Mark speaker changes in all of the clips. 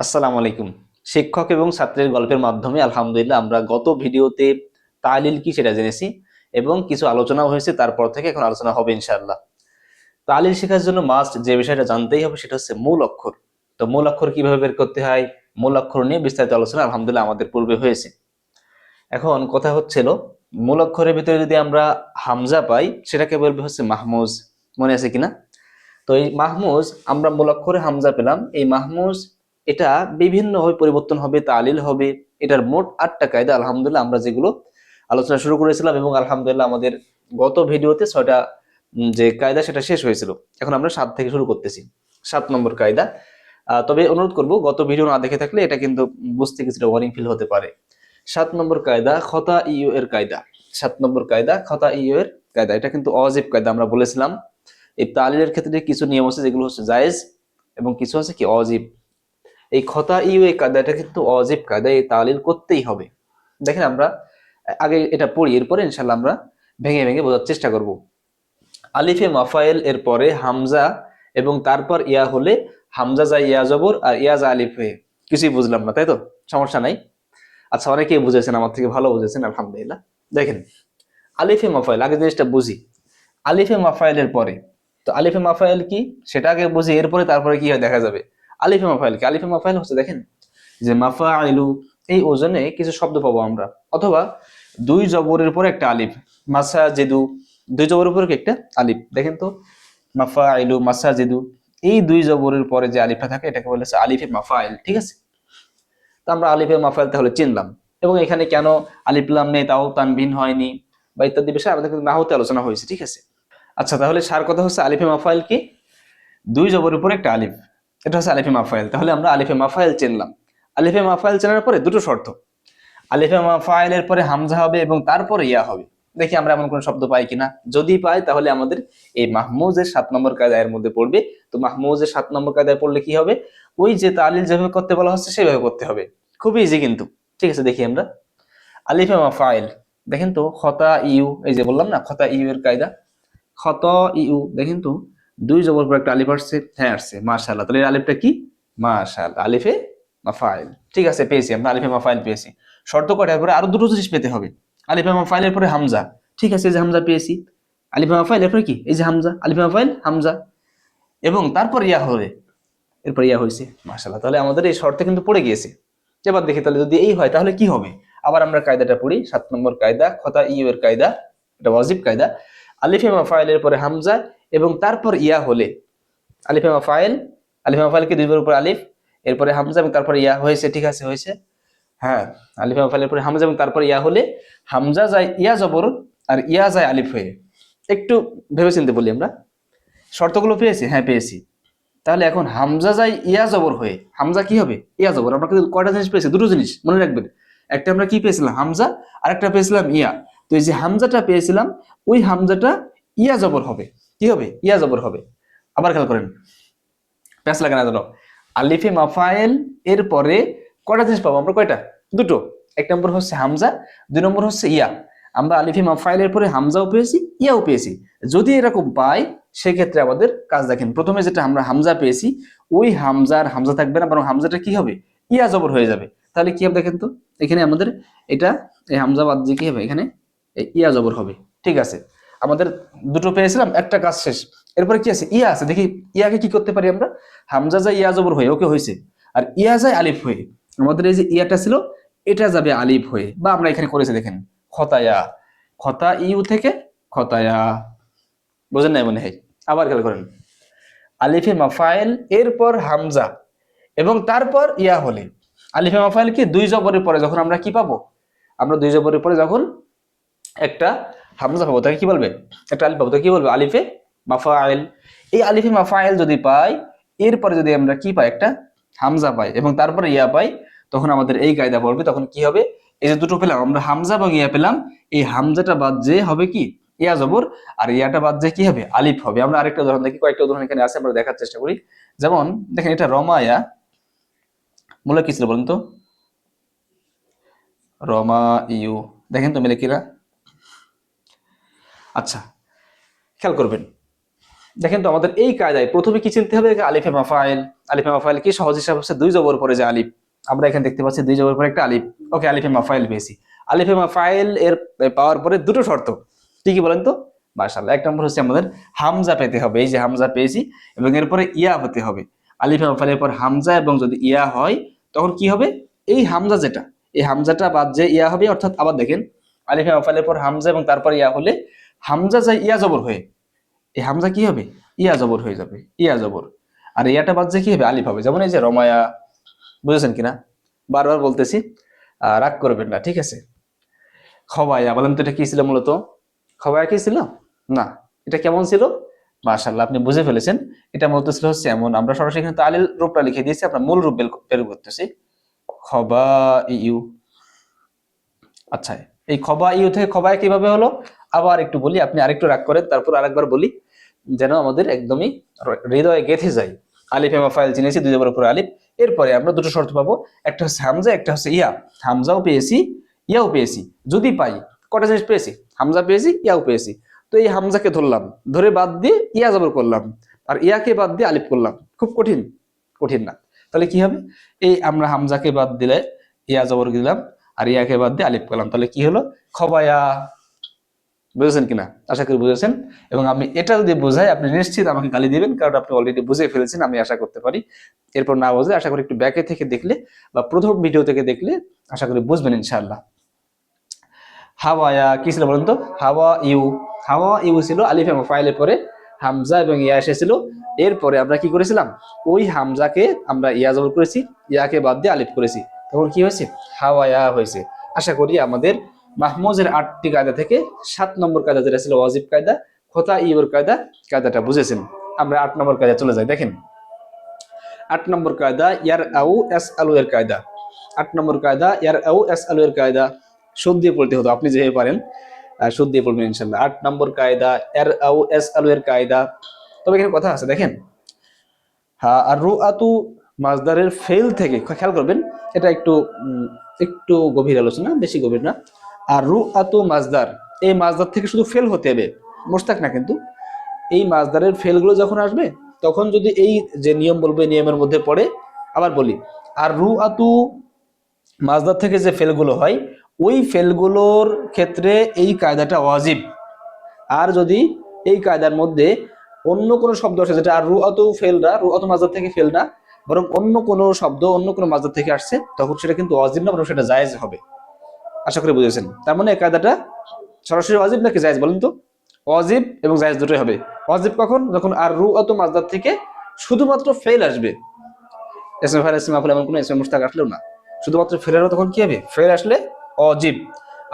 Speaker 1: আসসালামু আলাইকুম। শিক্ষক এবং ছাত্রের গল্পের মাধ্যমে আলহামদুলিল্লাহ আমরা গত ভিডিওতে তালিল কি সেটা জেনেছি এবং কিছু আলোচনা হয়েছে, তারপর থেকে এখন আলোচনা হবে ইনশাআল্লাহ। তালিল শেখার জন্য মাস্ট যে বিষয়টা জানতেই হবে সেটা হচ্ছে মূল অক্ষর। তো মূল অক্ষর কীভাবে বের করতে হয়, মূল অক্ষর নিয়ে বিস্তারিত আলোচনা আলহামদুলিল্লাহ আমাদের পূর্বে হয়েছে। এখন কথা হচ্ছিল, মূল অক্ষরের ভিতরে যদি আমরা হামজা পাই, সেটাকে বলবে হচ্ছে মাহমুজ। মনে আছে কিনা? তো এই মাহমুজ, আমরা মূল অক্ষরে হামজা পেলাম, এই মাহমুজ এটা বিভিন্নভাবে পরিবর্তন হবে, তালিল হবে, এটার মোট আটটা কায়দা, আলহামদুলিল্লাহ, আমরা যেগুলো আলোচনা শুরু করেছিলাম এবং আলহামদুলিল্লাহ আমাদের গত ভিডিওতে ছয়টা যে কায়দা সেটা শেষ হয়েছিল। এখন আমরা সাত থেকে শুরু করতেছি। সাত নম্বর কায়দা। তবে অনুরোধ করব, গত ভিডিও না দেখে থাকলে এটা কিন্তু বুঝতে কিছুটা ওয়ারিং ফিল হতে পারে। সাত নম্বর কায়দা খতা ইউ এর কায়দা। সাত নম্বর কায়দা খতা ইউ এর কায়দা। এটা কিন্তু অজিব কায়দা, আমরা বলেছিলাম। এই তালিলের ক্ষেত্রে কিছু নিয়ম আছে, যেগুলো হচ্ছে জায়েজ এবং কিছু আছে কি অজিব। এই খতা ইউ এই কায়দাটা কিন্তু অজীব কায়দা এই তালিল করতেই হবে। দেখেন আমরা, আগে এটা পড়ি, এরপরে ইনশাল্লাহ আমরা ভেঙে ভেঙে বোঝার চেষ্টা করব। আলিফে মাফাইল এর পরে হামজা এবং তারপর ইয়া হলে হামজা যা ইয়া জবর আর ইয়া যা আলিফ হয়ে। কিছুই বুঝলাম না, তাই তো? সমস্যা নাই। আচ্ছা অনেকেই বুঝেছেন, আমার থেকে ভালো বুঝেছেন, আলহামদুলিল্লাহ। দেখেন, আলিফে মাফাইল আগে জিনিসটা বুঝি। আলিফে মাফাইলের পরে, তো আলিফে মাফাইল কি? সেটা আগে বুঝি, এরপরে তারপরে কি হয়, দেখা যাবে। আলিফে মাফাইল কি? আলিফে মাফাইল হচ্ছে, দেখেন, যে মাফা আইলু এই ওজনে কিছু শব্দ পাবো আমরা। অথবা দুই জবরের পরে একটা আলিফ মাসা জেদু দুই জবরের উপরে কি একটা আলিফ? দেখেন তো মাফা আইলু মাসা জেদু এই দুই জবরের পরে যে আলিফটা থাকে, এটাকে বলে হচ্ছে আলিফে মাফাইল, ঠিক আছে? তো আমরা আলিফে মাফাইল তাহলে চিনলাম। এবং এখানে কেন আলিফ লাম নেই, তাও তানবিন হয়নি, বা ইত্যাদি বিষয়ে আমাদের কিন্তু নাহতে আলোচনা হয়েছে, ঠিক আছে? আচ্ছা তাহলে সার কথা হচ্ছে আলিফে মাফাইল কি? দুই জবরের উপরে একটা আলিফ। এটা হচ্ছে আলিফে মাফাইল। তাহলে আমরা আলিফে মাফাইল চিনলাম। আলিফে মাফাইল চেনার পরে দুটো শর্ত। আলিফে মাফাইলের পরে হামজা হবে এবং তারপরে ইয়া হবে। দেখি আমরা এমন কোনো শব্দ পাই কিনা। যদি পাই, তাহলে আমাদের এই মাহমুজের সাত নম্বর কায়দায়ের মধ্যে পড়বে। তো মাহমুজের সাত নম্বর কায়দায় পড়লে কি হবে? ওই যে তালিল যেভাবে করতে বলা হচ্ছে, সেভাবে করতে হবে। খুবই ইজি কিন্তু। ঠিক আছে, দেখি আমরা। আলিফে মাফাইল। দেখেন তো খতা ইউ এই যে বললাম না খতা ইউ এর কায়দা। খত ইউ দেখেন তো দুই জবর পর একটা আলিফ আসছে হ্যাঁ আসছে, মাশাআল্লাহ। তাহলে আলিফটা কি? মাশাআল্লাহ। আলিফে মাফাইল। ঠিক আছে, পেয়েছি, আমরা আলিফে মাফাইল পেয়েছি। শর্ত কটার পরে আরও দুটো জিনিস পেতে হবে। আলিফে মাফাইলের পরে হামজা। ঠিক আছে, এই যে হামজা পেয়েছি। আলিফে মাফাইল, এরপরে কি? এই যে হামজা, আলিফে মাফাইল, হামজা। এবং তারপর ইয়া হবে। এরপর ইয়া হয়েছে। মাশাআল্লাহ, তাহলে আমাদের এই শর্তে কিন্তু পড়ে গিয়েছে। এবার দেখি তাহলে যদি এই হয়, তাহলে কি হবে? আবার আমরা কায়দাটা পড়ি। সাত নম্বর কায়দা, খতা ইউ এর কায়দা, এটা ওয়াজিব কায়দা। আলিফে মাফাইলের পরে হামজা এবং তারপর ইয়া হলে, আলিফে মাফাইল আলিফে ফাইলকে দুইবার উপর আলিফ, এরপরে হামজা এবং তারপরে ইয়া হয়েছে, ঠিক আছে, হয়েছে। হ্যাঁ আলিফে মাফাইলের পরে হামজা এবং তারপরে ইয়া হলে, হামজা যায় ইয়া জবর আর ইয়া যায় আলিফ হয়ে। একটু ভেবে চিনতে বলি আমরা। শর্তগুলো পেয়েছি? হ্যাঁ পেয়েছি। তাহলে এখন হামজা যায় ইয়া জবর হয়ে, হামজা কি হবে? ইয়া জবর। আমরা কিন্তু কয়টা জিনিস পেয়েছি? দুটো জিনিস, মনে রাখবেন। একটা আমরা কি পেয়েছিলাম? হামজা আর একটা পেয়েছিলাম ইয়া। তো এই যে হামজাটা পেয়েছিলাম, ওই হামজাটা ইয়া জবর হবে। কি হবে? ইয়া জবর হবে। আবার খেয়াল করেন। প্যাস লাগে না জানো আলিফে মাফায়েল এর পরে কয়টা জিনিস পাবো আমরা? কয়টা? দুটো। এক নম্বর হচ্ছে হামজা, দুই নম্বর হচ্ছে ইয়া। আমরা আলিফে মাফাইলের পরে হামজাও পেয়েছি, ইয়াও পেয়েছি। যদি এরকম পাই, সেক্ষেত্রে আমাদের কাজ দেখেন। প্রথমে যেটা আমরা হামজা পেয়েছি, ওই হামজার হামজা থাকবে না, বরং হামজাটা কি হবে? ইয়া জবর হয়ে যাবে। তাহলে কি হবে দেখেন তো? এখানে আমাদের এটা, এই হামজা বাদ দিয়ে কি হবে? এখানে ইয়া জবর হবে। ঠিক আছে। আমাদের দুটো পেয়েছিলাম, একটা কাজ শেষ। এরপরে কি আছে? ইয়া আছে, দেখি ইয়াকে কি করতে পারি আমরা? হামজা যায় ইয়া জবর হয়ে, ওকে হয়েছে। আর ইয়া যায় আলিফ হয়ে। আমাদের এই যে ইয়াটা ছিল, এটা যাবে আলিফ হয়ে। বা আমরা এখানে করেছি, দেখেন। খতায়া। খতা ইউ থেকে খতায়া। বোঝেন নাই মনে হয়? আবার খেয়াল করেন। আলিফে মাফাইল এরপর হামজা। এবং তারপর ইয়া হলে। আলিফে মাফাইল কি? দুই জবরের পরে যখন আমরা কি পাবো? আমরা দুই জবরের পরে যখন একটা হামজা পাবো তাকে কি বলবে? একটা আলিফ পাবো তাকে কি বলবে? আলিফে মাফাইল এই আলিফে মাফাইল যদি পাই, এরপরে যদি আমরা কি পাই? একটা হামজা পাই এবং তারপরে ইয়া পাই, তখন আমাদের এই কায়দা পড়বে তখন কি হবে? এই যে দুটো পেলাম, আমরা হামজা এবং ইয়া পেলাম, এই হামজাটা বাদ যে হবে কি? ইয়া জবর, আর ইয়াটা বাদ যে কি হবে? আলিফ হবে। আমরা আরেকটা উদাহরণ দেখি, কয়েকটা উদাহরণ এখানে আছে, আমরা দেখার চেষ্টা করি। যেমন, দেখেন এটা রমায়া মূলে কি ছিল বলুন তো? রমা ইউ। দেখেন তো মিলে কিনা আচ্ছা খেয়াল করবেন। দেখেন তো আমাদের এই কায়দায় প্রথমে কি চিনতে হবে? আলিফে মাফাইল আলিফে মাফাইল কি? সহজ হিসাব হচ্ছে দুই জবর পরে যে আলিফ। আমরা এখানে দেখতে পাচ্ছি দুই জবর পরে একটা আলিফ। ওকে, আলিফে মাফাইল পেয়েছি। আলিফে মাফাইল এর পাওয়ার পরে দুটো শর্ত। কি কি বলেন তো? মাশাআল্লাহ, এক নম্বর হচ্ছে আমাদের হামজা পেতে হবে। এই যে হামজা পেয়েছি, এবং এরপরে ইয়া হতে হবে। আলিফে মাফাইলের পর হামজা এবং যদি ইয়া হয়, তখন কি হবে? এই হামজা যেটা, এই হামজাটা বাদ যে ইয়া হবে, অর্থাৎ আবার দেখেন, আলিফে মাফাইলের পর হামজা এবং তারপর ইয়া হলে হামজা যায় ইয়া জবর হয়ে। এই হামজা কি হবে? ইয়া জবর হয়ে যাবে, ইয়া জবর। আর ইয়াটা বাদ যে কি হবে? আলিফ হবে। যেমন এই যে রমায়া, বুঝেছেন কিনা? বারবার বলতেছি রাগ করবেন না, ঠিক আছে? খবায়া, বলেন তো এটা কি ছিল মূলত? খবায়া কি ছিল? না, এটা কেমন ছিল? মাশাল্লাহ আপনি বুঝে ফেলেছেন। এটা মূলত ছিল হচ্ছে এমন, আমরা সরাসরি এখানে তালিল রূপটা লিখে দিয়েছি, আমরা মূল রূপ বের করতেছি। খবা ইউ আচ্ছা এই খবা ইউ থেকে খবায় কীভাবে হলো? আবার একটু বলি, আপনি আরেকটু রাগ করেন, তারপর আরেকবার বলি, যেন আমাদের একদমই হৃদয়ে গেঁথে যায়। আলিফ এমা ফাইল চিনেছি, দুই জবর উপরে আলিফ। এরপরে আমরা দুটো শর্ত পাবো, একটা হচ্ছে হামজা, একটা হচ্ছে ইয়া। হামজাও পেয়েছি, ইয়াও পেয়েছি। যদি পাই, কটা জিনিস পেয়েছি? হামজা পেয়েছি, ইয়াও পেয়েছি। তো এই হামজাকে ধরলাম, ধরে বাদ দিয়ে ইয়া জবর করলাম, আর ইয়াকে বাদ দিয়ে আলিফ করলাম। খুব কঠিন কঠিন না। তাহলে কি হবে? এই আমরা হামজাকে বাদ দিলে, ইয়া জবর দিলাম, আর ইয়াকে বাদ দিয়ে আলিফ করলাম। তাহলে কি হলো? খবায়া। বুঝেছেন কিনা? আশা করি বুঝেছেন। এবং আমি এটা যদি বোঝাই, আপনি নিশ্চিত আমাকে গালি দিবেন, কারণ আপনি অলরেডি বুঝে ফেলেছেন, আমি আশা করতে পারি। এরপর না বুঝলে আশা করি একটু ব্যাকে থেকে দেখলে বা প্রথম ভিডিও থেকে দেখলে আশা করি বুঝবেন ইনশাআল্লাহ। হাওয়ায়া কি ছিল বলুন তো? হাওয়া ইউ হাওয়া ইউ ছিল আলিফ ফাইলের পরে হামজা এবং ইয়া এসেছিল এরপরে আমরা কি করেছিলাম? ওই হামজাকে আমরা ইয়া জবর করেছি, ইয়াকে বাদ দিয়ে আলিফ করেছি। তখন কি হয়েছে? হাওয়ায়া হয়েছে। আশা করি আমাদের মাহমুজের আটটি কায়দা থেকে সাত নম্বর কায়দা যেটা ছিল ওয়াজিব কায়দা, খোতা ইউর কায়দা, কায়দাটা বুঝেছেন। আমরা আট নম্বর কায়দা চলে যাই, দেখেন। আট নম্বর কায়দা, ইয়ার আউ এস আলু এর কায়দা। আট নম্বর কায়দা, ইয়ার আউ এস আলু এর কায়দা। সুদ দিয়ে পড়তে হতো, আপনি যেভাবে পারেন সুদ দিয়ে পড়বেন ইনশাল্লাহ আট নম্বর কায়দা এর আউ এস আলু এর কায়দা। তবে এখানে কথা আছে, দেখেন। হ্যাঁ আর রু আতু মাজদারের ফেল থেকে, খেয়াল করবেন, এটা একটু একটু গভীর আলোচনা, বেশি গভীর না। আর রু আতু মাজদার। এই মাজদার থেকে শুধু ফেল হতে হবে। মোস্তাক না কিন্তু। এই মাজদারের ফেলগুলো যখন আসবে, তখন যদি এই যে নিয়ম বলব, নিয়মের মধ্যে পড়ে, আবার বলি, আর রু আতু মাজদার থেকে যে ফেলগুলো হয়, ওই ফেলগুলোর ক্ষেত্রে এই কায়দাটা ওয়াজিব। আর যদি এই কায়দার মধ্যে অন্য কোনো শব্দ আসে, যেটা আর রু অত ফেলরা রু অত মাজার থেকে ফেল না, বরং অন্য কোনো শব্দ, অন্য কোনো মাজার থেকে আসছে, তখন সেটা কিন্তু অজিব না, বরং সেটা জায়েজ হবে। আশা করি বুঝেছেন। তার মানে কায়দাটা সরাসরি অজিব নাকি জায়জ বলেন তো? অজিব এবং জায়েজ দুটোই হবে। অজিব কখন? যখন আর রু অত মাজদার থেকে শুধুমাত্র ফেল আসবে। এসমে ফাইল এসমে আফুল এমন কোনো এসমে মুস্তাক আসলেও না। শুধুমাত্র ফেলেরও তখন কি হবে? ফেল আসলে অজিব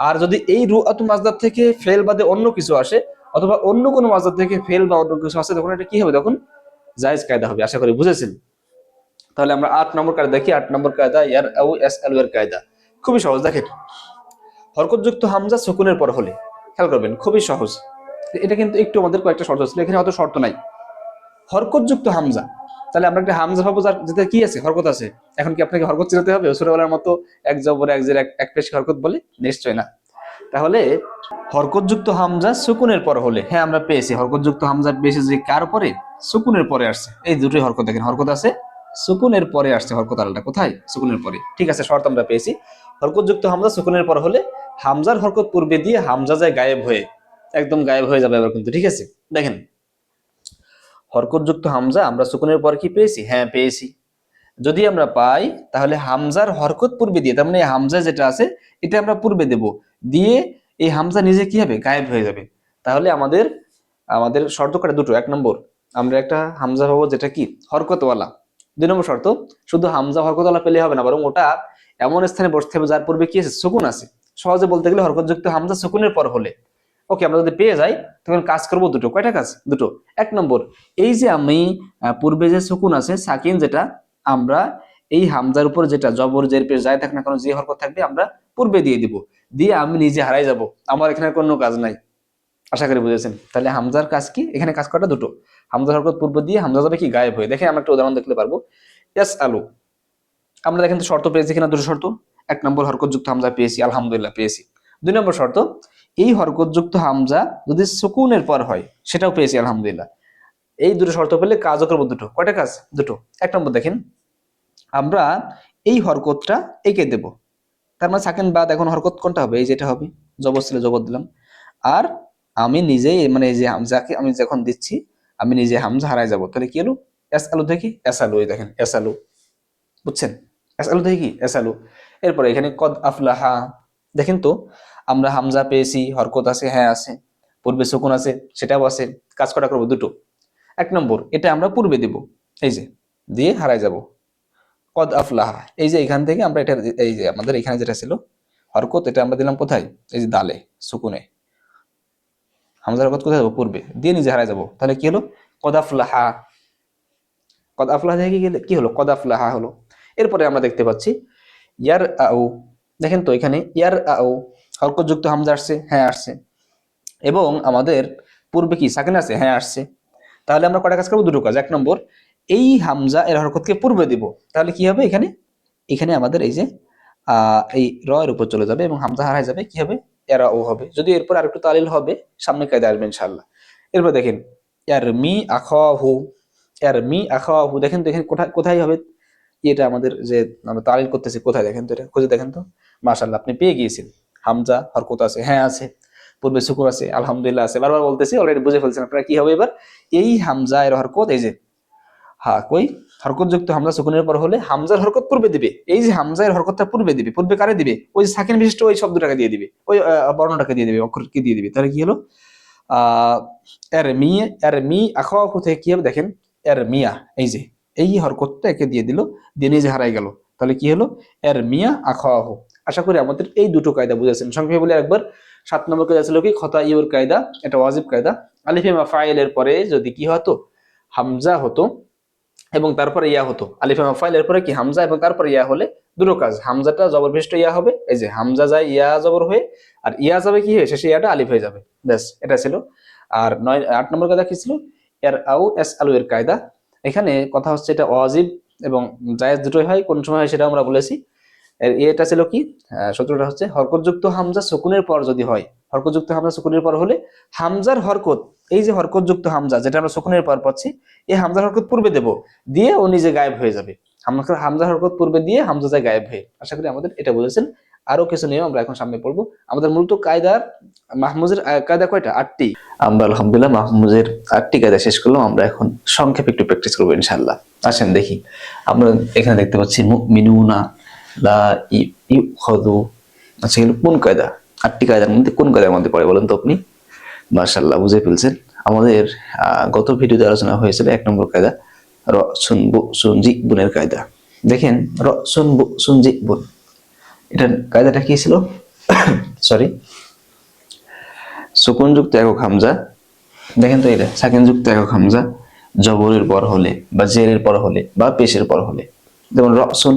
Speaker 1: আর যদি এই রু অত মাজদার থেকে ফেল বাদে অন্য কিছু আসে, অথবা অন্য কোনো মাজার থেকে ফেল বা অন্য কিছু আসে, তখন এটা কি হবে তখন? জায়েজ কায়দা হবে, আশা করি বুঝেছেন। তাহলে আমরা আট নম্বর কায়দা দেখি। আট নম্বর কায়দা ইয়ার এস এল এর কায়দা। খুবই সহজ, দেখেন। হরকতযুক্ত হামজা সুকুনের পর হলে। খেয়াল করবেন, খুবই সহজ। এটা কিন্তু একটু আমাদের কয়েকটা শর্ত ছিল, এখানে অত শর্ত নাই। হরকতযুক্ত হামজা। তাহলে আমরা একটা হামজা পাবো যার যেটা কি আছে? হরকত আছে। এখন কি আপনাকে হরকত চিনাতে হবে? ছোটবেলার মতো এক জবরে, এক জের, এক- এক পেশি হরকত বলে? নিশ্চয় না। তাহলে, হরকতযুক্ত হামজা সুকুনের পর হলে। হ্যাঁ আমরা পেয়েছি। হরকতযুক্ত হামজা পেয়েছি যে কার পরে? সুকুনের পরে আসছে। এই দুটোই হরকত, দেখেন, হরকত আছে। সুকুনের পরে আসছে, হরকত আলাদা। কোথায়? সুকুনের পরে। ঠিক আছে, শর্ত আমরা পেয়েছি। হরকতযুক্ত হামজা সুকুনের পর হলে হামজার হরকত পূর্বে দিয়ে হামজা যায় গায়েব হয়ে, একদম গায়েব হয়ে যাবে এবার কিন্তু, ঠিক আছে? দেখেন, হরকতযুক্ত হামজা আমরা সুকুনের পর কি পেয়েছি? হ্যাঁ পেয়েছি। যদি আমরা পাই, তাহলে হামজার হরকত পূর্বে দিয়ে, তার মানে হামজা যেটা আছে, এটা আমরা পূর্বে দেব। দিয়ে এই হামজা নিজে কি হবে? গায়েব হয়ে যাবে। তাহলে আমাদের আমাদের শর্ত কাটা? দুটো। এক নম্বর, আমরা একটা হামজা পাবো যেটা কি? হরকতওয়ালা। দুই নম্বর শর্ত, শুধু হামজা হরকতওয়ালা পেলে হবে না, বরং ওটা এমন স্থানে বসতে হবে যার পূর্বে কি আছে? সুকুন আছে। সহজে বলতে গেলে হরকতযুক্ত হামজা সুকুনের পর হলে। ওকে আমরা যদি পেয়ে যাই, তখন কাজ করব দুটো। কয়টা কাজ? দুটো। এক নম্বর, এই যে আমি পূর্বে যে সুকুন আছে, সাকিন যেটা, আমরা এই হামজার উপর যেটা, জবর, জের, পেশ যায় থাক না কোনো, যে হরকত থাকবে, আমরা পূর্বে দিয়ে দিব। দিয়ে আমি নিজে হারাই যাব। আমার এখানে কোনো কাজ নাই। আশা করি বুঝেছেন? তাহলে হামজার কাজ কি? এখানে কাজ করাটা দুটো। হামজার হরকত পূর্ব দিয়ে হামজা যাবে কি? গায়েব হয়ে। দেখে আমরা একটা উদাহরণ দেখতে পারব। ইয়াস আলু আমরা দেখেন শর্ত পেয়েছি কিনা দুটো শর্ত? এক নম্বর হরকতযুক্ত হামজা পেয়েছি, আলহামদুলিল্লাহ পেয়েছি। দুই নম্বর শর্ত, এই হরকতযুক্ত হামজা যদি সুকুনের পর হয়, সেটাও পেয়েছি, আলহামদুলিল্লাহ। এই দুটো শর্ত পেলে কাজও করব দুটো। কয়টা কাজ? দুটো। এক নম্বর দেখেন, আমরা এই হরকতটা এঁকে দেব। তার মানে সাকেন বাদ এখন হরকত কোনটা হবে? এই যেটা হবে, জবর ছিল, জবর দিলাম। আর আমি নিজেই মানে এই যে হামজাকে আমি যখন দিচ্ছি, আমি নিজে হামজা হারাই যাব। তাহলে কি এলো? এস আলু দেখি? এস আলু দেখেন, এস আলু। বুঝছেন? এস আলু দেখি? কি এস আলু। এরপরে এখানে কদ আফলাহা। দেখেন তো, আমরা হামজা পেয়েছি, হরকত আছে হ্যাঁ আছে, পূর্বে শকুন আছে, সেটাও আছে, কাজ করা করব দুটো। এক নম্বর, এটা আমরা পূর্বে দেব, এই যে, দিয়ে হারাই যাব। কদ আফলাহা, এই যে এখান থেকে আমরা এটা, এই যে আমাদের এখানে যেটা ছিল, হরকত, এটা আমরা দিলাম কোথায়? এই যে দালে, সুকুনে। হামজার হরকত কোথায় যাব? পূর্বে, দিয়ে নিজে হারাই যাব। তাহলে কি হলো? কদ আফলাহা। কদ আফলাহা কি কি হলো? কদ আফলাহা হলো। এরপরে আমরা দেখতে পাচ্ছি ইয়ার আউ দেখেন তো এখানে, ইয়ার আউ হরকতযুক্ত হামজা আসছে হ্যাঁ আসছে। এবং আমাদের পূর্বে কি, সাকিন আছে হ্যাঁ আসছে। তাহলে আমরা কটা কাজ করব? দুটো কাজ। এক নম্বর, এই হামজা, এর হরকতকে পূর্বে দিব। তাহলে কি হবে এখানে? এখানে আমাদের এই যে এই র এর উপর চলে যাবে এবং হামজা হারাই যাবে। কি হবে? এরা ও হবে। যদি এরপর আর একটু তালিল হবে, সামনে কায়দা আসবে ইনশাল্লাহ এরপর দেখেন এর মি আখাহু, ইয়ার মি আখাহু। দেখেন তো এখানে কোথায় কোথায় হবে? এটা আমাদের যে আমরা তালিল করতেছি, কোথায় দেখেন তো এটা? খুঁজে দেখেন তো। মাশাল্লাহ আপনি পেয়ে গিয়েছেন। হামজা, হরকত আছে হ্যাঁ আছে, পূর্বে শুকুর আছে, আলহামদুলিল্লাহ আছে। বারবার বলতেছি অলরেডি বুঝে ফেলছেন আপনারা কি হবে এবার? এই হামজা, এর হরকত, এই যে হ্যাঁ কই? হরকত যুক্ত হামজা সুকুনের পর হলে হামজার হরকত পূর্বে দিবে। এই যে হামজা, এর হরকতটা পূর্বে দিবে, পূর্বে কারে দিবে? ওই যে সাকিন বিশিষ্ট ওই শব্দটাকে দিয়ে দিবে, ওই বর্ণটাকে দিয়ে দিবে, অক্ষরকে দিয়ে দিবে। তাহলে কি হলো? আহ, এর মি এর মি আখাওয়াফু থেকে কি হবে দেখেন? এর মিয়া, এই যে এই হরকতটা একে দিয়ে দিল, দিয়ে নিজে হারাই গেল। তাহলে কি হলো? এর মিয়া আখাওয়াহু। আশা করি আমাদের এই দুটো কায়দা বুঝেছেন। সংক্ষেপে বলে একবার সাত নম্বর কায়দা ছিল কি? খতা ইউর কায়দা, এটা ওয়াজিব কায়দা। আলিফে মাফাইলের পরে যদি কি হতো? হামজা হতো এবং তারপরে ইয়া হতো। আলিফে মাফাইলের পরে কি? হামজা এবং তারপরে ইয়া হলে দুটো কাজ। হামজাটা জবরভিষ্ট ইয়া হবে, এই যে হামজা যায় ইয়া জবর হয়ে, আর ইয়া যাবে কি হয়ে? শেষে ইয়াটা আলিফ হয়ে যাবে। ব্যাস, এটা ছিল। আর নয়, আট নম্বর কায়দা কি ছিল? এর আউ এস আলু এর কায়দা। এখানে কথা হচ্ছে এটা ওয়াজিব এবং জায়েজ দুটোই হয়। কোন সময় হয় সেটা আমরা বলেছি। এটা ছিল কি? সূত্রটা হচ্ছে, হরকতযুক্ত হামজা সুকুনের পর যদি হয়, হরকতযুক্ত হামজা সুকুনের পর হলে হামজার হরকত, এই যে হরকতযুক্ত হামজা, যেটা আমরা সুকুনের পর পাচ্ছি, এই হামজার হরকত পূর্বে দেব, দিয়ে ও নিজে গায়েব হয়ে যাবে। হামজার হরকত পূর্বে দিয়ে হামজা যায় গায়েব হয়ে। আশা করি আমাদের এটা বুঝেছেন। আরও কিছু নিয়ম আমরা এখন সামনে পড়ব। আমাদের মূলত কায়দার মাহমুজের কায়দা কয়টা? আটটি। আমরা আলহামদুলিল্লাহ মাহমুজের আটটি কায়দা শেষ করলাম, আমরা এখন সংক্ষেপে একটু প্র্যাকটিস করব ইনশাল্লাহ আসেন দেখি। আমরা এখানে দেখতে পাচ্ছি মিনুনা লা আচ্ছা এগুলো কোন কায়দা? আটটি কায়দার মধ্যে কোন কায়দার মধ্যে পড়ে বলেন তো আপনি? মার্শাল্লাহ বুঝে ফেলছেন। আমাদের গত ভিডিওতে আলোচনা হয়েছিল এক নম্বর কায়দা, র সুনবু সুনজি বুনের কায়দা। দেখেন, র সুনবু সুনজি বুন। এটার কায়দাটা কি ছিল? সরি সুকুনযুক্ত একক হামজা। দেখেন তো এটা, সাকিনযুক্ত একক হামজা। জবরের পর হলে, বা জেরের পর হলে, বা পেশের পর হলে। যেমন রসুন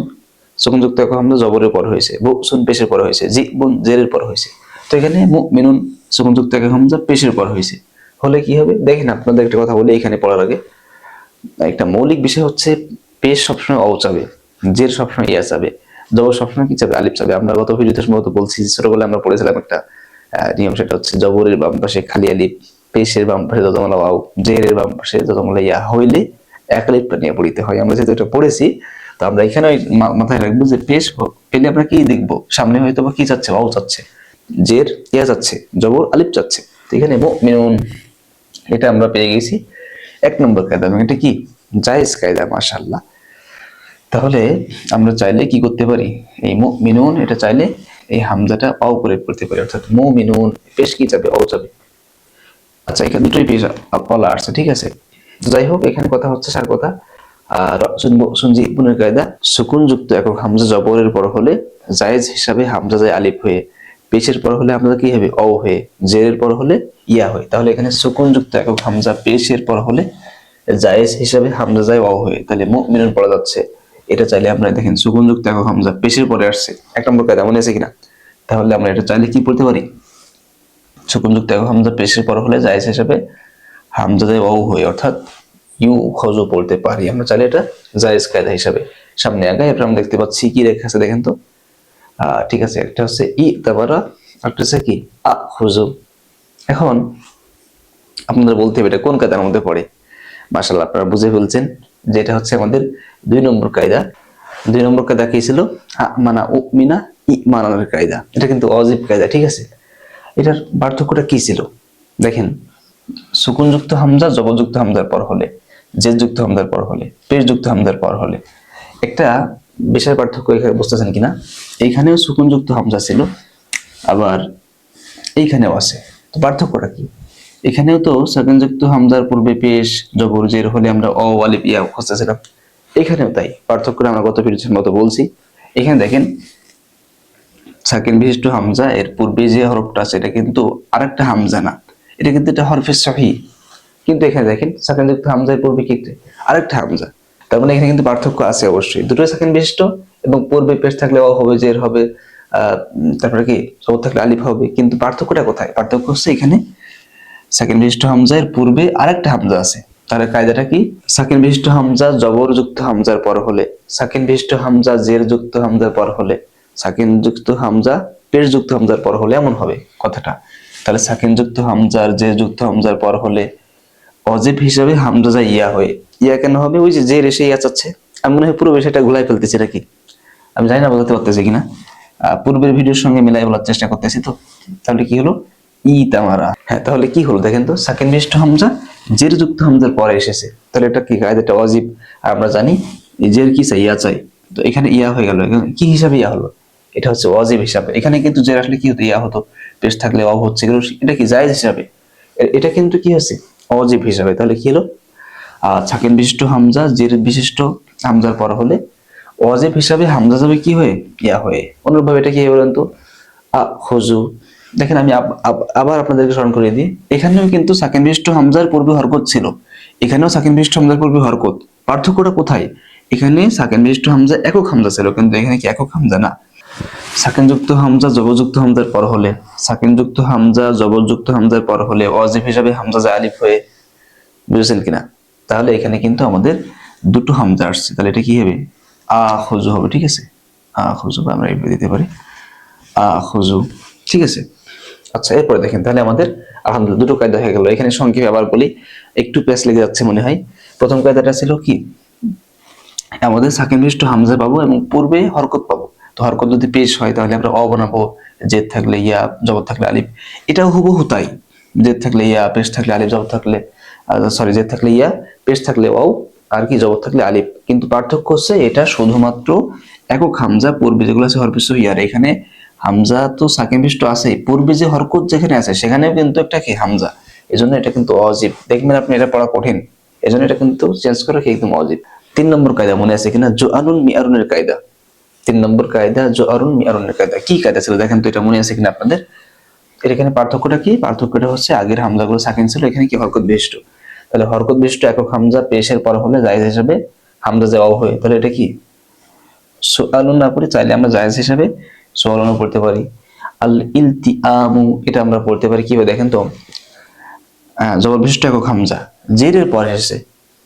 Speaker 1: সুকুনযুক্ত একক হামজা জবরের পর হয়েছে বু সুন পেশের পর হয়েছে জি বুন জেরের পর হয়েছে। তো এখানে মিনুন সুকুনযুক্ত একক হামজা পেশের পর হয়েছে। হলে কি হবে? দেখেন আপনাদের একটা কথা বলি এখানে পড়ার আগে। একটা মৌলিক বিষয় হচ্ছে, পেশ সবসময় অ চাবে, জের সবসময় ইয়া চাবে। জবর সবসময় কি চাবে? আলিফ চাবে। আমরা গত ভিডিওতে সম্ভবত বলছি ছোটবেলায় আমরা পড়েছিলাম একটা নিয়ম, সেটা হচ্ছে জবরের বাম পাশে খালি আলিফ, পেশের বাম পাশে যতমালা ওয়াও, জেরের বাম পাশে যতমালা ইয়া হইলে এক আলিফটা নিয়ে পড়িতে হয়। আমরা যেহেতু এটা পড়েছি, তো আমরা এখানে মাথায় রাখব যে পেশ পেলে আমরা কি দেখব? সামনে হয়তো বা কি চাচ্ছে? ওয়াও চাচ্ছে। জের ইয়া চাচ্ছে। জবর আলিফ চাচ্ছে। তো এখানে মিনুন এটা আমরা পেয়ে গেছি। এক নম্বর কায়দা। এটা কি? জায়েজ কায়দা, মাশাআল্লাহ। তাহলে আমরা চাইলে কি করতে পারি? এই মিনুন এটা চাইলে এই হামজাটা অ করে পড়তে পারি, অর্থাৎ মু মিনুন পেশ কি যাবে, অ যাবে। আচ্ছা এখানে দুটোই পেশ বলা আসছে, ঠিক আছে? যাই হোক, এখানে কথা হচ্ছে সার কথা। আর সুনজি ইবনের কায়দা সুকুন যুক্ত একক হামজা জবরের পর হলে জায়েজ হিসাবে হামজা যায় আলিফ হয়ে, পেশের পর হলে হামজা কি হবে, অ হয়ে, জেরের পর হলে ইয়া হয়। তাহলে এখানে সুকুন যুক্ত একক হামজা পেশের পর হলে জায়েজ হিসাবে হামজা যায় অ হয়ে। তাহলে মুমিনুন পড়া যাচ্ছে এটা চাইলে আমরা দেখেন সুকুনযুক্ত একক হামজা পেশের পরে আসছে। এক নম্বর কায়দা, মনে আছে কিনা? তাহলে আমরা এটা চাইলে কি পড়তে পারি? সুকুনযুক্ত একক হামজা পেশের পর হলে জায়েজ হিসাবে হামজা যায় অ হয়ে, অর্থাৎ ইউ খজু পড়তে পারি। আমরা চাইলে এটা জায়েজ কায়দা হিসাবে। সামনে আগায় এরপর আমরা দেখতে পাচ্ছি কি রেখা আছে দেখেন তো। ঠিক আছে, একটা হচ্ছে ই, তারপরে একটা হচ্ছে কি? আ, খুজু। এখন আপনাদের বলতে হবে এটা কোন কায়দার মধ্যে পড়ে? মাশাআল্লাহ, আপনারা বুঝে ফেলছেন যে এটা হচ্ছে আমাদের দুই নম্বর কায়দা। দুই নম্বর কায়দা কি ছিল? মানা মিনা, ই, মানানোর কায়দা। এটা কিন্তু অজীব কায়দা, ঠিক আছে? এটার পার্থক্যটা কি ছিল? দেখেন, সুকুনযুক্ত হামজা, জবরযুক্ত হামজার পর হলে, জেদযুক্ত হামজার পর হলে পেশযুক্ত হামজার পর হলে। একটা বিষয় পার্থক্য এখানে বুঝতেছেন কিনা? এইখানেও সুকুনযুক্ত হামজা ছিল, আবার এইখানেও আছে। তো পার্থক্যটা কি? এখানেও তো সাকিনযুক্ত হামজার পূর্বে পেশ জবর, জের হলে আমরা অ আলিফ ইয়া খুঁজতেছিলাম। এখানেও তাই। পার্থক্য আমরা গত পিরিয়ডের মতো বলছি। এখানে দেখেন, সাকিন বিশিষ্ট হামজা, এর পূর্বে যে হরফটা আছে, এটা কিন্তু আরেকটা হামজা না। এটা কিন্তু এটা হরফে সহি। কিন্তু এখানে দেখেন, সাকিন যুক্ত হামজার পূর্বে কি আরেকটা হামজা। তার মানে এখানে কিন্তু পার্থক্য আছে অবশ্যই। দুটোই সাকিন বিশিষ্ট এবং পূর্বে পেশ থাকলে অ হবে, জের হবে তারপরে কি সব থাকলে আলিফ হবে। কিন্তু পার্থক্যটা কোথায়? পার্থক্য হচ্ছে এখানে সাকিন বিশিষ্ট হামজা এর পূর্বে আরেকটা হামজা আছে। তাহলে কায়দাটা কি? সাকিন বিশিষ্ট হামজা জবর যুক্ত হামজার পর হলে। সাকিন বিশিষ্ট হামজা জের যুক্ত হামজার পর হলে। সাকিন যুক্ত হামজা পেশ যুক্ত হামজার পর হলে এমন হবে কথাটা। তাহলে সাকিন যুক্ত হামজার জের যুক্ত হামজার পর হলে অজেব হিসাবে হামজা ইয়া হয়ে। ইয়া কেন হবে? ওই যে জের এসে ইয়া চাচ্ছে আমি মনে হয় পুরো বিষয়টা ঘুলাই ফেলতেছি নাকি? আমি জানি না, বোঝাতে পারতেছি কিনা। পূর্বের ভিডিওর সঙ্গে মিলাই বলার চেষ্টা করতেছি তো। তাহলে কি হলো? হ্যাঁ তাহলে কি হলো দেখেন তো? সাকিন বিশিষ্ট হামজা, জের যুক্ত হামজার পরে এসেছে। তাহলে এটা কি কায়দাটা অজীব? আমরা জানি জের কি চাই, ইয়া চাই। তো এখানে ইয়া হয়ে গেল। কি হিসাবে ইয়া হলো? এটা হচ্ছে অজীব হিসাবে। এখানে কিন্তু জের আসলে কি হতো? ইয়া হতো। পেশ থাকলে অ হচ্ছে। এটা কি জায়েজ হিসাবে? এটা কিন্তু কি হচ্ছে? অজীব হিসাবে। তাহলে কি হলো? সাকিন বিশিষ্ট হামজা, জের বিশিষ্ট হামজার পর হলে অজেব হিসাবে হামজা যাবে কি হয়ে? ইয়া হয়ে। অনুরূপভাবে এটা কি বলেন তো? আ খুজু দেখেন আমি আব- আব- আবার আপনাদেরকে স্মরণ করে দিই। এখানেও কিন্তু সাকিন বিশিষ্ট হামজার পূর্বে হরকত ছিল। এখানেও সাকিন বিশিষ্ট হামজার পূর্বে হরকত। পার্থক্যটা কোথায়? এখানে সাকিন বিশিষ্ট হামজা একক হামজা ছিল, কিন্তু এখানে কি একক হামজা? না। সাকিনযুক্ত হামজা জবরযুক্ত হামজার পর হলে। সাকিনযুক্ত হামজা জবরযুক্ত হামজার পর হলে অজিব হিসাবে হামজা যা আলিফ হয়ে বুঝেছেন কিনা? তাহলে এখানে কিন্তু আমাদের দুটো হামজা আসছে। তাহলে এটা কি হবে? আ খুজু হবে, ঠিক আছে? আ খুজু আমরা এইভাবে দিতে পারি। আ খুজু ঠিক আছে? আচ্ছা এরপরে দেখেন, তাহলে আমাদের, আলহামদুলিল্লাহ, দুটো কায়দা হয়ে গেল। এখানে সংক্ষেপে আবার বলি, একটু পেস লেগে যাচ্ছে মনে হয়। প্রথম কায়দাটা ছিল কি? আমাদের সাকিন বিশিষ্ট হামজা পাবো এবং পূর্বে হরকত পাবো তো হরকত যদি পেশ হয়, তাহলে আমরা অ বানাবো, জেদ থাকলে ইয়া, জবর থাকলে আলিফ। এটাও হুবহু তাই। জেদ থাকলে ইয়া, পেশ থাকলে আলিফ, জবর থাকলে সরি জেদ থাকলে ইয়া, পেশ থাকলে অ আর কি, জবর থাকলে আলিফ। কিন্তু পার্থক্য হচ্ছে, এটা শুধুমাত্র একক হামজা, পূর্বে যেগুলো আছে হরফিস ইয়ার এখানে হামজা তো সাকিন বিশিষ্ট আছে পূর্বে যে হরকত যেখানে আছে, সেখানেও কিন্তু একটা কি হামজা। এজন্য এটা কিন্তু অজীব। দেখবেন আপনি এটা পড়া কঠিন। এজন্য এটা কিন্তু চেঞ্জ করা একদম অজীব। তিন নম্বর কায়দা মনে আছে কিনা? জো আনুন মিয়ারুনের কায়দা। তিন নম্বর কায়দা জো আরুন মিয়ারুনের কায়দা। কি কায়দা ছিল? দেখেন তো এটা মনে আছে কিনা আপনাদের? এর এখানে পার্থক্যটা কি? পার্থক্যটা হচ্ছে আগের হামজাগুলো সাকিন ছিল, এখানে কি হরকত বিশিষ্ট তাহলে হরকত বিশিষ্ট একক হামজা পেশের পর হলে জায়েজ হিসাবে হামজা যে অ হয়ে। তাহলে এটা কি? সোয়ালুন না পড়ে চাইলে আমরা জায়েজ হিসাবে সোয়ালুনও পড়তে পারি। আল ইলতি আমু এটা আমরা পড়তে পারি কীভাবে? দেখেন তো জবর বিশিষ্ট একক হামজা। জেরের পরে এসেছে।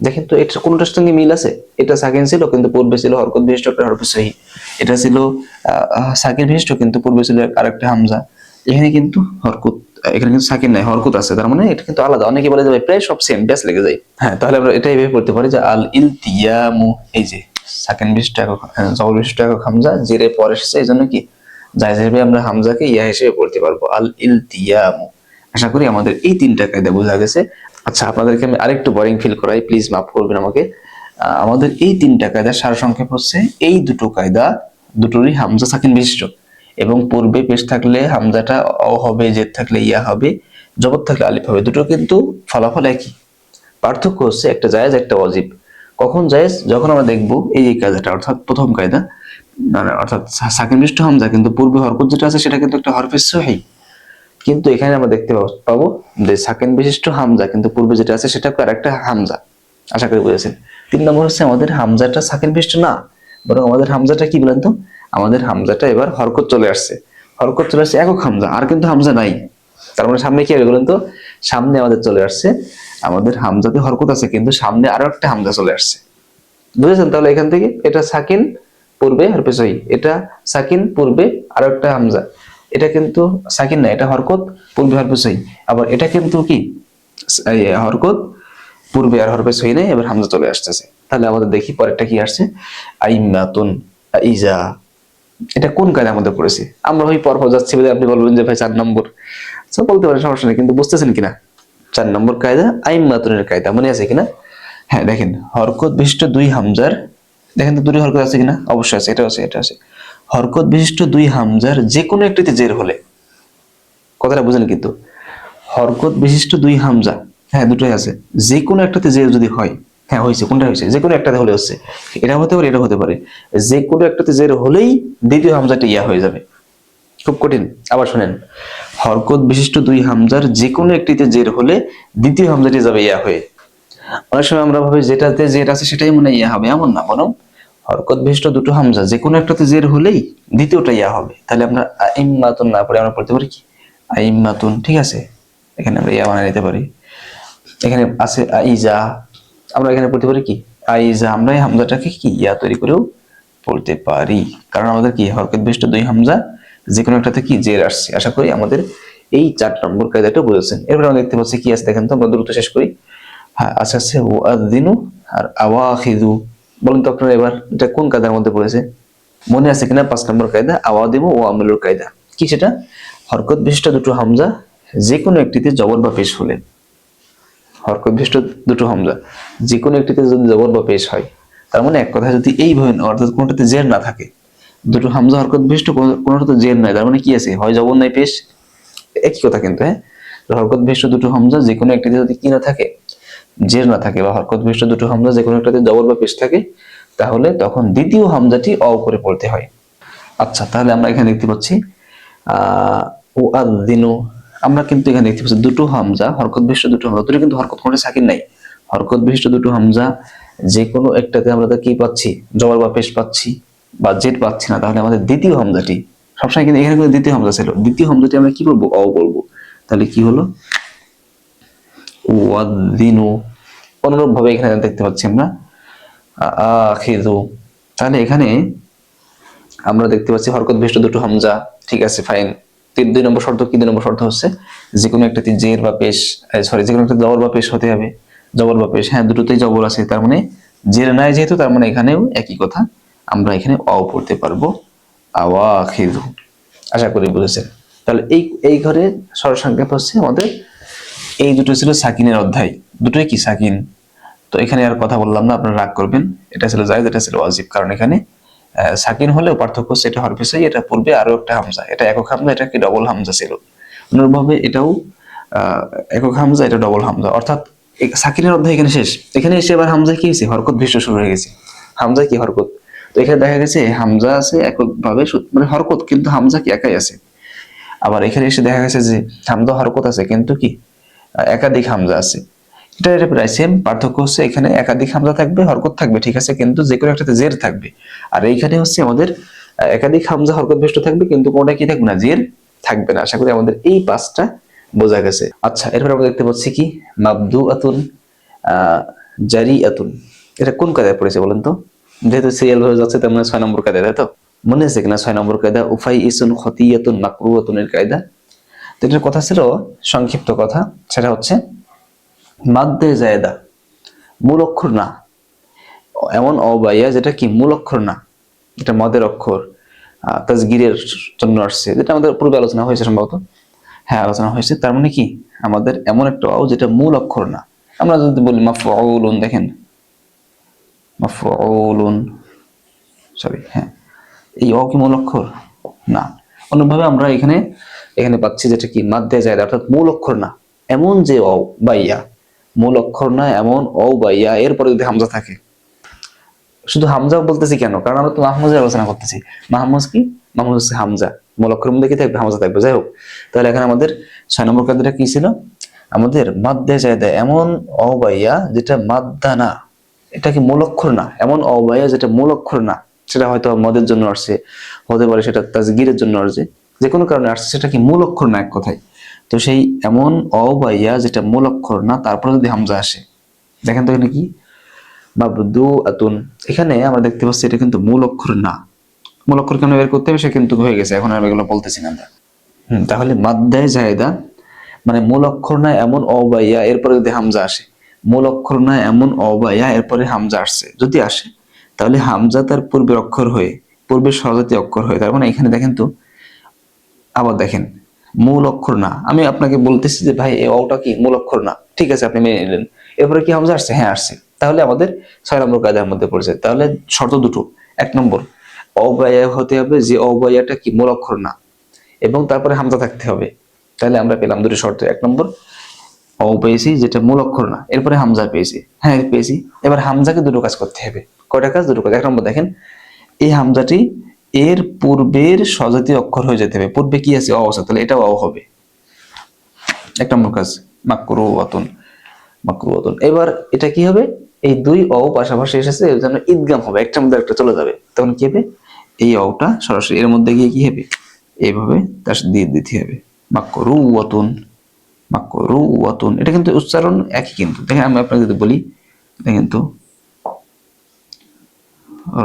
Speaker 1: দেখেন তো এটা কোনটার সঙ্গে মিল আছে? এটা সাকিন ছিল, কিন্তু পূর্বে ছিল হরকত বিশিষ্ট একটা হরফ সহি। এটা ছিল সাকিন বিশিষ্ট, কিন্তু পূর্বে ছিল আরেকটা হামজা। এখানে কিন্তু হরকত, এখানে কিন্তু সাকিন নাই, হরকত আছে। তার মানে এটা কিন্তু আলাদা। অনেকে বলে যাবে প্রায় সব সেম ব্যাস লেগে যায়। হ্যাঁ তাহলে আমরা এটা এইভাবে পড়তে পারি যে আল ইলতিয়ামু এই যে, সাকিন বিশিষ্ট একক জবর বিশিষ্ট একক হামজা জেরে পরে এসেছে। এই জন্য কি? জায়জ হিসেবে আমরা হামজাকে ইয়া হিসেবে পড়তে পারব, আল ইলতিয়ামু। আশা করি আমাদের এই তিনটা কায়দা বোঝা গেছে। আচ্ছা আপনাদেরকে আমি আরেকটু বোরিং ফিল করাই প্লিজ মাফ করবেন আমাকে। আমাদের এই তিনটা কায়দা সারসংক্ষেপ হচ্ছে, এই দুটো কায়দা দুটোরই হামজা সাকিন বিশিষ্ট। এবং পূর্বে পেশ থাকলে হামজাটা অ হবে, জেদ থাকলে ইয়া হবে, জবর থাকলে আলিফ হবে। দুটো কিন্তু ফলাফল একই। পার্থক্য হচ্ছে একটা জায়েজ, একটা অজীব কখন জায়েজ? যখন আমরা দেখব এই কায়দাটা, অর্থাৎ প্রথম কায়দা অর্থাৎ সা- সাকিন হামজা, কিন্তু পূর্বে হরকত যেটা আছে, সেটা কিন্তু একটা হরফের সহি। কিন্তু এখানে আমরা দেখতে পাবো যে সাকিন বিশিষ্ট হামজা, কিন্তু পূর্বে যেটা আছে, সেটা একটা হামজা। আশা করি বুঝেছেন। তিন নম্বর হচ্ছে, আমাদের হামজাটা সাকিন বিশিষ্ট না, বরং আমাদের হামজাটা কি বলেন তো? আমাদের হামজাটা এবার হরকত চলে আসছে। হরকত চলে আসছে একক হামজা, আর কিন্তু হামজা নাই। তার মানে সামনে কি বলেন তো? সামনে আমাদের চলে আসছে, আমাদের হামজাতে হরকত আছে, কিন্তু সামনে আরও একটা হামজা চলে আসছে। বুঝেছেন তাহলে এখান থেকে? এটা সাকিন পূর্বে হরফে সহি এটা সাকিন পূর্বে, আরও একটা হামজা। এটা কিন্তু সাকিন না, এটা হরকত পূর্বে হরফে সহি আবার এটা কিন্তু কি? হরকত পূর্বে আর হরফে সহি নাই, এবার হামজা চলে আসতেছে। তাহলে আমাদের দেখি পরেরটা কি আসছে। আইমাতুন ইজা এটা কোন কায়দা আমাদের পড়েছে? আমরা ওই পরপর যাচ্ছি বলে আপনি বলবেন যে, ভাই, চার নম্বর। সব বলতে পারেন, সমস্যা নেই, কিন্তু বুঝতেছেন কিনা? চার নম্বর কায়দা আইমাতুনের কায়দা, মনে আছে কিনা? হ্যাঁ দেখেন, হরকত বিশিষ্ট দুই হামজার দেখেন তো দুটি হরকত আছে কিনা? অবশ্যই আছে এটা আছে এটা আছে। হরকত বিশিষ্ট দুই হামজার যে কোনো একটিতে জের হলে। কথাটা বুঝেন কিন্তু। হরকত বিশিষ্ট দুই হামজা হ্যাঁ দুটোই আছে। যে কোনো একটাতে জের যদি হয় হ্যাঁ হয়েছে কোনটা হয়েছে? যে কোনো একটাতে হলে হচ্ছে। এটা হতে পারে, এটা হতে পারে। যে কোনো একটাতে জের হলেই দ্বিতীয় হামজাটা ইয়া হয়ে যাবে। খুব কঠিন। আবার শুনেন। হরকত বিশিষ্ট দুই হামজার যে কোনো একটিতে জের হলে দ্বিতীয় হামজাটি যাবে ইয়া হয়ে। অনেক সময় আমরা ভাবি যেটাতে জের আছে সেটাই মনে ইয়া হবে, এমন না, বরং হরকত বিশিষ্ট দুটো হামজা, যে কোনো একটাতে জের হলেই দ্বিতীয়টা ইয়া হবে। তাহলে আমরা আইম্মাতুন না পড়ে আমরা পড়তে পারি কি? আইম্মাতুন, ঠিক আছে? এখানে আমরা ইয়া বানিয়ে নিতে পারি। এখানে আছে আইজা, আমরা এখানে পড়তে পারি কি? আইজা, আমরা এই হামজাটাকে কি? ইয়া তৈরি করেও পড়তে পারি। কারণ আমাদের কি? হরকত বিশিষ্ট দুই হামজা, যে কোনো একটাতে কি জের আসছে। আশা করি আমাদের এই চার নম্বর কায়দাটা বুঝেছেন। এরপর আমরা দেখতে পাচ্ছি কি আছে, দেখেন তো, আমরা দ্রুত শেষ করি। হ্যাঁ আছে আছে ওয়াদিনু আর আওয়াখিদু বলুন তো আপনারা এবার, এটা কোন কায়দার মধ্যে পড়েছে? মনে আছে কিনা? পাঁচ নম্বর কায়দা আওয়াদিমু ও আমলুর কায়দা। কি সেটা? হরকত বিশিষ্ট দুটো হামজা যে কোনো একটিতে জবর বা পেশ হলে। হরকত বিশিষ্ট দুটো হামজা যে কোনো একটিতে যদি জবর বা পেশ হয়। তার মানে এক কথা যদি এইভাবে অর্থাৎ কোনটাতে জের না থাকে। দুটো হামজা হরকত বিশিষ্ট কোনোটাতে জের নাই। তার মানে কি আছে? হয় জবর নাই, পেশ। একই কথা কিন্তু হ্যাঁ? হরকত বিশিষ্ট দুটো হামজা যে কোনো একটিতে যদি কি না থাকে জের না থাকে বা হরকত বিশিষ্ট দুটো হামজা যে কোনো একটাতে জবর বা পেশ থাকে, তাহলে তখন দ্বিতীয় হামজাটি অ করে পড়তে হয়। আচ্ছা তাহলে আমরা এখানে দেখতে পাচ্ছি, আহ ও আদিনু আমরা কিন্তু এখানে দেখতে পাচ্ছি দুটো হামজা, হরকত বিশিষ্ট দুটো হামজা। দুটো কিন্তু হরকত কোনটা সাকিন নাই। হরকত বিশিষ্ট দুটো হামজা যে কোনো একটাতে আমরা তো কি পাচ্ছি? জবর বা পেশ পাচ্ছি বা জেট পাচ্ছি না। তাহলে আমাদের দ্বিতীয় হামজাটি, সবসময় কিন্তু এখানে কিন্তু দ্বিতীয় হামজা ছিল। দ্বিতীয় হামজাটি আমরা কি বলব? অ বলব। তাহলে কি হলো? অনুরূপ ভাবে এখানে দেখতে পাচ্ছি আমরা। আখিদু তাহলে এখানে আমরা দেখতে পাচ্ছি হরকত বিশিষ্ট দুটো হামজা। ঠিক আছে ফাইন তিন দুই নম্বর শর্ত কি? দুই নম্বর শর্ত হচ্ছে যে কোনো একটাতে জের বা পেশ সরি যে কোনো একটা জবর বা পেশ হতে হবে। জবর বা পেশ হ্যাঁ দুটোতেই জবর আছে। তার মানে জের নাই যেহেতু, তার মানে এখানেও একই কথা। আমরা এখানে অ পড়তে পারব। আওয়া আশা করি বুঝেছেন। তাহলে এই এই ঘরে সরসংক্ষেপ হচ্ছে আমাদের এই দুটো ছিল সাকিনের অধ্যায়। দুটোই কি সাকিন? তো এখানে আর কথা বললাম না, আপনারা রাগ করবেন। এটা ছিল জায়েজ, এটা ছিল ওয়াজিব। কারণ এখানে সাকিন হলেও পার্থক্য হচ্ছে, এটা হরফে সহি এটা পূর্বে আরও একটা হামজা। এটা একক হামজা এটা কি ডবল হামজা ছিল। অনুরূপভাবে এটাও একক হামজা, এটা ডবল হামজা। অর্থাৎ সাকিনের অধ্যায় এখানে শেষ। এখানে এসে এবার হামজা কি হয়েছে? হরকত ভীষ্ম শুরু হয়ে গেছে। হামজা কি হরকত? তো এখানে দেখা গেছে, হামজা আছে এককভাবে মানে হরকত, কিন্তু হামজা কি একাই আছে? আবার এখানে এসে দেখা গেছে যে হামজা হরকত আছে, কিন্তু কি? একাধিক হামজা আছে। এটা প্রায় সেম পার্থক্য হচ্ছে এখানে একাধিক হামজা থাকবে, হরকত থাকবে, ঠিক আছে? কিন্তু যে কোনো একটাতে জের থাকবে। আর এইখানে হচ্ছে আমাদের একাধিক হামজা হরকত বেষ্ট থাকবে, কিন্তু কোনটা কি থাকবে না, জের থাকবে না। আশা করি আমাদের এই পাঁচটা বোঝা গেছে। আচ্ছা এরপর আমরা দেখতে পাচ্ছি কি? মাবদু আতুন জারি আতুন এটা কোন কায়দায় পড়েছে বলেন তো? যেহেতু সিরিয়াল ভাবে যাচ্ছে, তার মানে ছয় নম্বর কায়দা তাই তো? মনে আছে কিনা? ছয় নম্বর কায়দা উফাই ইসুন খতিয়াতুন মাকরুয়াতুনের কায়দা। এটার কথা ছিল সংক্ষিপ্ত কথা, সেটা হচ্ছে, মাদ্দে জায়দা মূল অক্ষর না এমন অবাইয়া যেটা কি? মূল অক্ষর না এটা মদের অক্ষর তাজগিরের জন্য আসছে। যেটা আমাদের পূর্বে আলোচনা হয়েছে সম্ভবত। হ্যাঁ আলোচনা হয়েছে। তার মানে কি? আমাদের এমন একটা অ, যেটা মূল অক্ষর না আমরা যদি বলি মাফউলুন, দেখেন। মাফউলুন, সরি হ্যাঁ। এই অ কি মূল অক্ষর না। অনুভাবে আমরা এখানে এখানে পাচ্ছি যেটা কি মাধ্যে যায় অর্থাৎ মূল অক্ষর না, এমন যে অ বাইয়া। মূল অক্ষর না, এমন অ বাইয়া, এরপরে যদি হামজা থাকে। শুধু হামজা বলতেছি কেন? কারণ আমরা তো মাহমুজের আলোচনা করতেছি। মাহমুজ কি? মাহমুজ হচ্ছে হামজা। মূল অক্ষরের মধ্যে কি থাকবে? হামজা থাকবে। যাই হোক, তাহলে এখানে আমাদের ছয় নম্বর কাজটা কি ছিল? আমাদের মাদ্দে দেয় এমন অ অবাইয়া যেটা মাদ্দা না। এটা কি মূল অক্ষর না? এমন অবাইয়া যেটা মূল অক্ষর না। সেটা হয়তো মদের জন্য আসছে। হতে পারে সেটা তাজগিরের জন্য আসছে। যে কোনো কারণে আসছে সেটা কি মূল অক্ষর না এক কথায়? তো সেই এমন অবাইয়া যেটা মূল অক্ষর না তারপরে যদি হামজা আসে দেখেন তো এখানে কি? মাবদু আতুন এখানে আমরা দেখতে পাচ্ছি এটা কিন্তু মূল অক্ষর না। মূল অক্ষর কেন বের করতে হবে? সে কিন্তু হয়ে গেছে এখন আর এগুলো বলতেছি না আমরা। হুম, তাহলে মাদ্দায় জায়দা মানে মূল অক্ষর না এমন অবাইয়া এরপরে যদি হামজা আসে মূল অক্ষর না এমন অ বা ইয়া এরপরে হামজা আসছে। যদি আসে তাহলে হামজা তার পূর্বের অক্ষর হয়ে পূর্বের স্বজাতি অক্ষর হয়ে তার মানে এখানে দেখেন তো আবার দেখেন, মূল অক্ষর না। আমি আপনাকে বলতেছি যে, ভাই, এই অটা কি? মূল অক্ষর না। ঠিক আছে, আপনি মেনে নিলেন। এরপরে কি হামজা আসছে? হ্যাঁ আসছে। তাহলে আমাদের ছয় নম্বর কায়দার মধ্যে পড়েছে। তাহলে শর্ত দুটো। এক নম্বর অবায়া হতে হবে যে অবায়াটা কি? মূল অক্ষর না। এবং তারপরে হামজা থাকতে হবে। তাহলে আমরা পেলাম দুটো শর্ত। এক নম্বর অ পেয়েছি যেটা মূল অক্ষর না। এরপরে হামজা পেয়েছি। হ্যাঁ পেয়েছি। এবার হামজাকে দুটো কাজ করতে হবে। কয়টা কাজ? দুটো কাজ। এক নম্বর দেখেন, এই হামজাটি এর পূর্বের স্বজাতি অক্ষর হয়ে যেতে হবে। পূর্বে কি আছে? অ আছে। তাহলে এটাও অ হবে। এক নম্বর কাজ, মাকরু অতন মাকরু অতন এবার এটা কি হবে? এই দুই অ পাশাপাশি এসেছে এর জন্য ঈদগাম হবে। একটা মধ্যে একটা চলে যাবে। তখন কি হবে? এই অটা সরাসরি এর মধ্যে গিয়ে কি হবে? এইভাবে তার দিয়ে দিতে হবে। মাকরু অতন মাকরু অতন এটা কিন্তু উচ্চারণ একই কিন্তু। দেখেন আমি আপনাকে যদি বলি দেখেন তো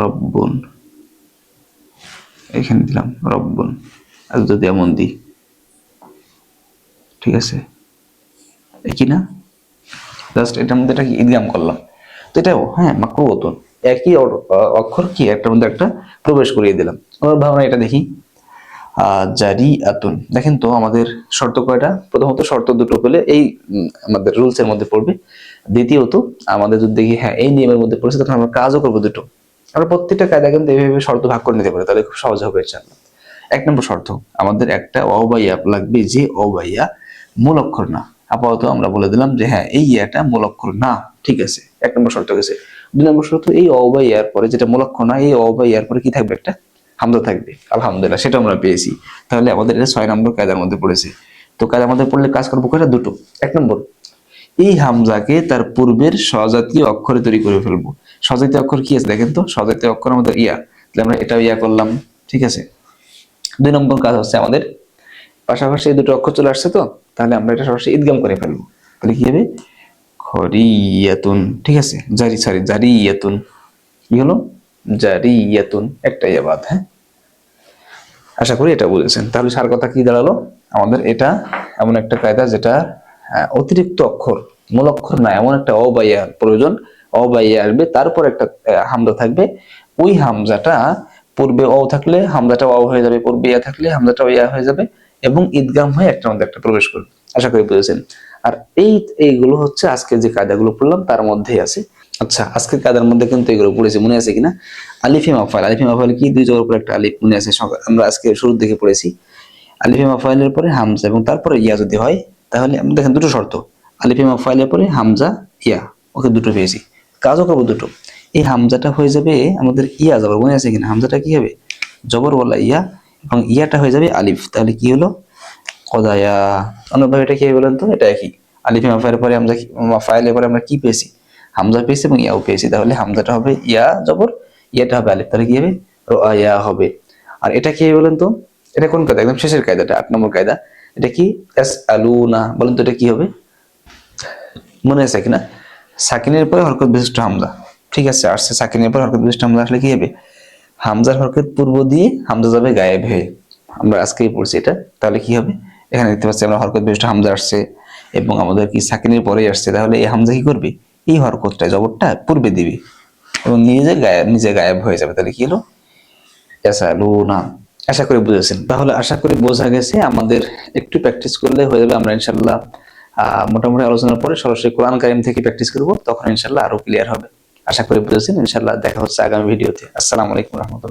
Speaker 1: রব্বন এখানে দিলাম, রব্বন। আর যদি এমন দিই। ঠিক আছে? একই না? জাস্ট এটার মধ্যে একটা ঈদগাম করলাম। তো এটাও হ্যাঁ মাকরু অতন একই অক্ষর কি? একটার মধ্যে একটা প্রবেশ করিয়ে দিলাম। আমার ভাবনা এটা দেখি। জারি আতুন দেখেন তো আমাদের শর্ত কয়টা? প্রথমত শর্ত দুটো পেলে এই আমাদের রুলস এর মধ্যে পড়বে। দ্বিতীয়ত, আমাদের যদি দেখি হ্যাঁ এই নিয়মের মধ্যে পড়েছে, তখন আমরা কাজও করব দুটো। আমরা প্রত্যেকটা কায়দা কিন্তু এইভাবে শর্ত ভাগ করে নিতে পারি, তাহলে খুব সহজ হবে ইনশাআল্লাহ এক নম্বর শর্ত, আমাদের একটা অবাইয়া লাগবে যে অবাইয়া মূল অক্ষর না। আপাতত আমরা বলে দিলাম যে হ্যাঁ এই ইয়াটা মূল অক্ষর না, ঠিক আছে, এক নম্বর শর্ত গেছে। দুই নম্বর শর্ত, এই অবাইয়ার পরে যেটা মূল অক্ষর না, এই অবাইয়ার পরে কি থাকবে একটা? হামদা থাকবে, আলহামদুলিল্লাহ, সেটা আমরা পেয়েছি। তাহলে আমাদের এটা ছয় নম্বর কায়দার মধ্যে পড়েছে। তো কায়দার মধ্যে পড়লে কাজ করব কয়টা? দুটো। এক নম্বর, এই হামজাকে তার পূর্বের স্বজাতীয় অক্ষরে তৈরি করে ফেলব। স্বজাতীয় অক্ষর কি আছে দেখেন তো? স্বজাতীয় অক্ষর আমাদের ইয়া। তাহলে আমরা এটাও ইয়া করলাম ঠিক আছে? দুই নম্বর কাজ হচ্ছে আমাদের। পাশাপাশি এই দুটো অক্ষর চলে আসছে তো? তাহলে আমরা এটা সরাসরি ঈদগাম করে ফেলব। তাহলে কি হবে? খরিয়াতুন ঠিক আছে? জারি সরি জারিয়াতুন। কি হলো? জারি জারিয়াতুন একটা ইয়াবাদ হ্যাঁ? আশা করি এটা বুঝেছেন। তাহলে সার কথা কি দাঁড়াল? আমাদের এটা এমন একটা কায়দা যেটা আহ, অতিরিক্ত অক্ষর মূল অক্ষর না এমন একটা অবাইয়া প্রয়োজন। অবাইয়া আসবে, তারপর একটা হামজা থাকবে। ওই হামজাটা পূর্বে অ থাকলে হামজাটা অ হয়ে যাবে, পূর্বে ইয়া থাকলে হামজাটা ইয়া হয়ে যাবে এবং ঈদগাম হয়ে একটা মধ্যে একটা প্রবেশ করবে। আশা করি বুঝেছেন? আর এই, এইগুলো হচ্ছে আজকে যে কায়দাগুলো পড়লাম, তার মধ্যেই আছে। আচ্ছা আজকের কায়দার মধ্যে কিন্তু এগুলো পড়েছি, মনে আছে কিনা? আলিফি মাফাইল আলিফি মাফাইল কি? দুই জোর উপর একটা আলিফ মনে আছে আমরা আজকে শুরুর দিকে পড়েছি। আলিফি মাফাইলের পরে হামজা এবং তারপরে ইয়া যদি হয়, তাহলে, দেখেন দুটো শর্ত। আলিফি মাফাইলের পরে হামজা, ইয়া, ওকে দুটো পেয়েছি। কাজও করব দুটো। এই হামজাটা হয়ে যাবে আমাদের ইয়া জবর, মনে আছে কিনা? হামজাটা কি হবে? জবর বলা ইয়া এবং ইয়াটা হয়ে যাবে আলিফ। তাহলে কি হলো? কদায়া। অনুভাবে এটা কি বলেন তো? এটা একই। আলিফি মাফাইলের পরে হামজা কি- পরে আমরা কি পেয়েছি? হামজা পেয়েছি এবং ইয়াও পেয়েছি। তাহলে হামজাটা হবে ইয়া জবর, ইয়াটা হবে আলিফ। তাহলে কি হবে? ইয়া হবে। আর এটা কি বলেন তো? এটা কোন কায়দা? একদম শেষের কায়দাটা, আট নম্বর কায়দা। এটা কি? এস আলু না বলেন তো এটা কি হবে? মনে আছে কিনা? সাকিনের পরে হরকত বিশিষ্ট হামজা। ঠিক আছে আসছে সাকিনের পরে হরকত বিশিষ্ট হামজা আসলে কি হবে? হামজার হরকত পূর্ব দিয়ে হামজা যাবে গায়েব হয়ে। আমরা আজকেই পড়ছি এটা। তাহলে কি হবে? এখানে দেখতে পাচ্ছি আমরা হরকত বিশিষ্ট হামজা আসছে এবং আমাদের কি সাকিনের পরেই আসছে। তাহলে এই হামজা কি করবে? এই হরকতটা জবরটা পূর্বে দিবে এবং নিজে গায়েব নিজে গায়েব হয়ে যাবে। তাহলে কি হলো? ইয়াসালুনা। আশা করি বুঝেছেন। তাহলে আশা করি বোঝা গেছে আমাদের একটু প্র্যাকটিস করলে হয়ে যাবে। আমরা ইনশাল্লাহ মোটামুটি আলোচনার পরে সরাসরি কোরআন কারিম থেকে প্র্যাকটিস করব, তখন ইনশাল্লাহ আরও ক্লিয়ার হবে। আশা করি বুঝেছেন ইনশাল্লাহ দেখা হচ্ছে আগামী ভিডিওতে আসসালামু আলাইকুম রহমতুল্লাহ।